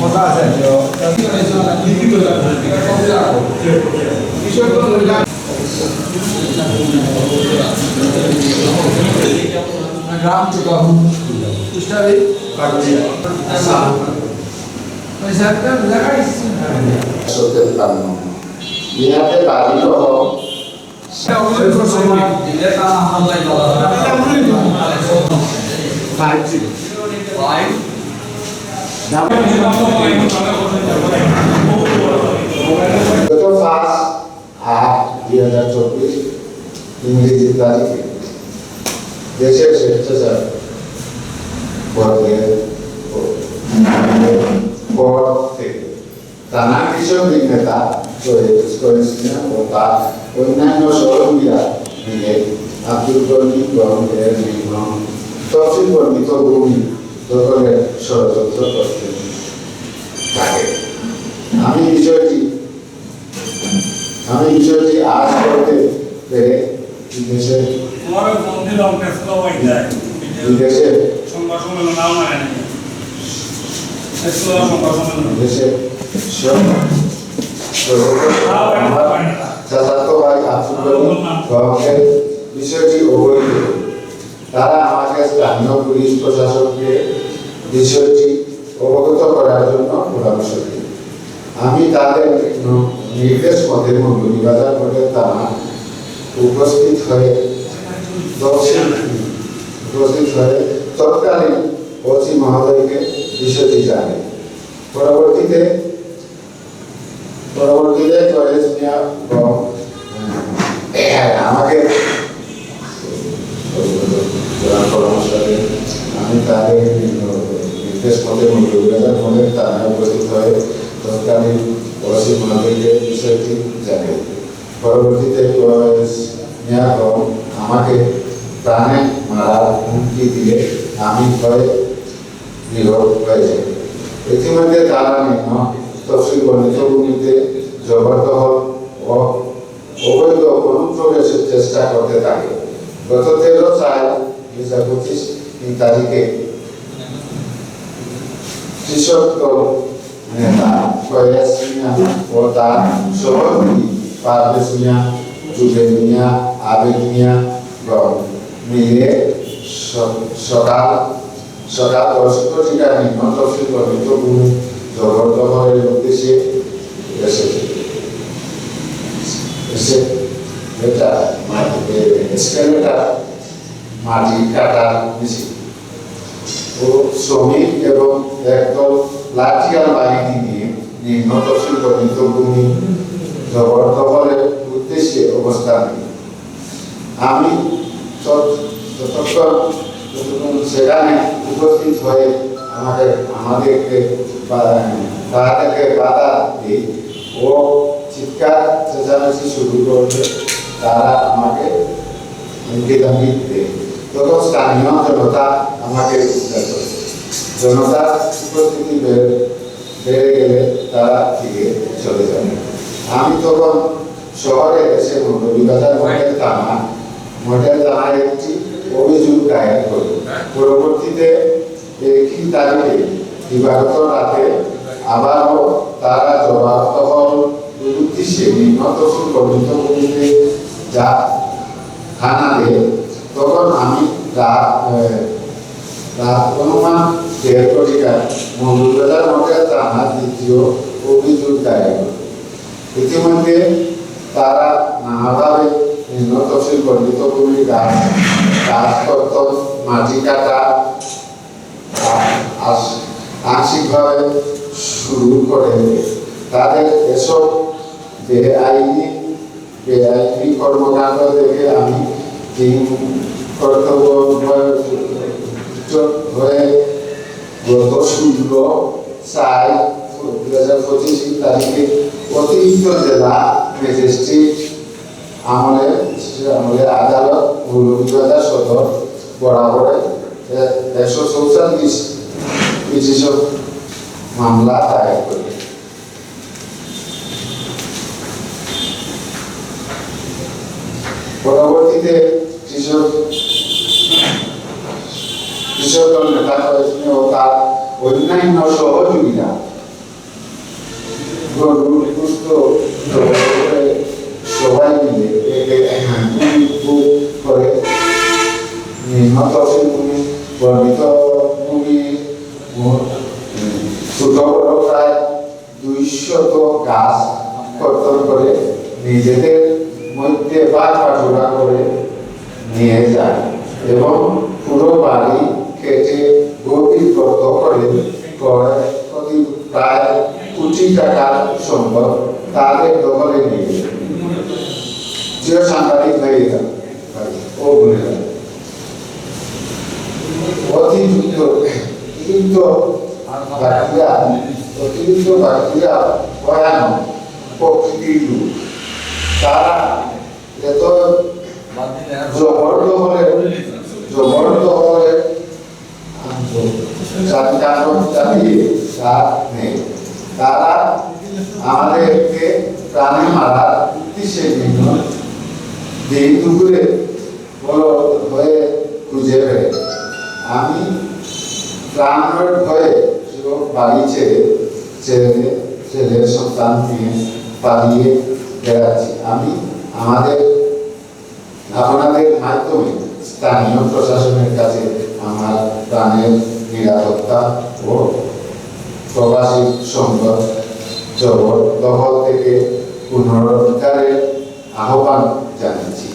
কথা আছে গ্রাম থেকে পুষ্টারি পয়সাটা লাগাই সত্যান্ন ইহাতে বাড়িত গত পাঁচ আট দুই হাজার চব্বিশ ইংরেজি তারিখে দেশের স্বেচ্ছাচার বর্গের পর থেকে থানা কৃষক নেতা করেছিলেন ও তার অন্যান্য সহযোগীরা মিলে আব্দুল গনি গরমের নির্মাণ তফসিল বর্ণিত ভূমি দখলের ষড়যন্ত্র করতে থাকে আমি বিষয়টি আমি বিষয়টি আজ করতে পেরে বিদেশে বিদেশে দেশে সব চাচাতো ভাই আব্দুল গহকের বিষয়টি অবৈধ তারা আমাকে স্থানীয় পুলিশ প্রশাসনকে বিষয়টি অবগত করার জন্য পরামর্শ দিই আমি তাদের নির্দেশ মতে মন্ডলীবাজার করে তারা উপস্থিত হয়ে উপস্থিত হয়ে তৎকালীন ওসি মহোদয়কে বিষয়টি জানে পরবর্তীতে পরবর্তীতে কলেজ নেওয়া আমাকে আমি তাদের নির্দেশ মতে মন্ত্রীবাজার মনে তারা উপস্থিত হয়ে তৎকালীন ওসি মহোদয়কে বিষয়টি জানে। পরবর্তীতে কলেজ নেওয়া আমাকে প্রাণে মারার হুমকি দিলে আমি ভয়ে নিরোধ হয়েছে ইতিমধ্যে তারা নিম্ন ভূমিতে জবরদখল ও অবৈধ অনুপ্রবেশের চেষ্টা করতে থাকে। গত তেরো চার দুই হাজার পঁচিশ তারিখে কৃষক নেতা ফয়েজ মিয়া ও তার সহযোগী পারভেজ মিয়া জুবের মিয়া, আবেদ মিয়া মিলে সকাল সকাল দশটা টিকা নিম্ন তফসিল বর্ণিত ভূমি জবরদখলের উদ্দেশ্যে এসেছে এসে এটা মাটি কাটার মেশিন ও শ্রমিক এবং একদল লাঠিয়াল বাহিনী নিয়ে নিম্ন তফসিল ভূমি জবরদখলের উদ্দেশ্যে অবস্থান আমি ততক্ষণ সেখানে উপস্থিত হয়ে আমাদের আমাদেরকে বা- তাদেরকে বাধা দিই ও চিৎকার চেঁচামেচি শুরু করবে তারা আমাকে হুমকি ধামকি দেয় তখন স্থানীয় জনতা আমাকে উদ্ধার করে জনতার উপস্থিতি বেড়ে গেলে তারা ফিরে চলে যাবে আমি তখন শহরে এসে মৌলভীবাজার মডেল থানা মডেল থানায় একটি অভিযোগ দায়ের করি পরবর্তীতে একই তারিখে দিবাগত রাতে আবারও তারা জবাবদখল উদ্দেশ্যে নিম্ন তফসিল বর্ণিত ভূমিতে যা খানা দেয় তখন আমি দ্বিতীয় ইতিমধ্যে তারা নানাভাবে মাটি কাটা আংশিকভাবে শুরু করে তাদের এসব বেআইনি বেআইনি কর্মকাণ্ড দেখে আমি কর্তব্য হয়ে গত ষোলো চার দুই হাজার পঁচিশ তারিখে অতিরিক্ত জেলা ম্যাজিস্ট্রেট আমলে আমলে আদালত মৌলভীবাজার সদর বরাবরে এ- একশো চৌচল্লিশ একটি মামলা দায়ের করবে পরবর্তীতে কৃষক কৃষক দল নেতা করেছেন ও তার অন্যান্য সহযোগীরা গরু সুস্থ ছোট বড় প্রায় দুইশত গাছ কর্তন করে নিজেদের মধ্যে বাদ পাঠুরা করে নিয়ে যায় এবং পুরো বাড়ি কেটে গভীর গর্ত করে প্রতি প্রায় কোটি টাকার সম্পদ তাদের দখলে নিয়ে যায়। যে সাংবাদিক ভাইয়েরা, ও বোনেরা অতিরিক্ত অতিরিক্ত বাকিরা অতিরিক্ত বাকিরা ভয়ানক প্রকৃতির রূপ তারা এত জবরদখলের জবরদখলের চারিকারণ চালিয়ে তার নেই। তারা আমাদেরকে প্রাণে মারার উদ্দেশ্যে বিভিন্ন দিন দুপুরে হয়ে খুঁজে বেড়ে আমি ভয়ে যুবক বাড়ি ছেড়ে ছেড়ে ছেলের সন্তান নিয়ে পালিয়ে বেড়াচ্ছি। আমি আমাদের আপনাদের মাধ্যমে স্থানীয় প্রশাসনের কাছে আমার প্রাণের নিরাপত্তা ও প্রবাসী সম্পদ জবর দখল থেকে পুনরুদ্ধারের আহ্বান জানাচ্ছি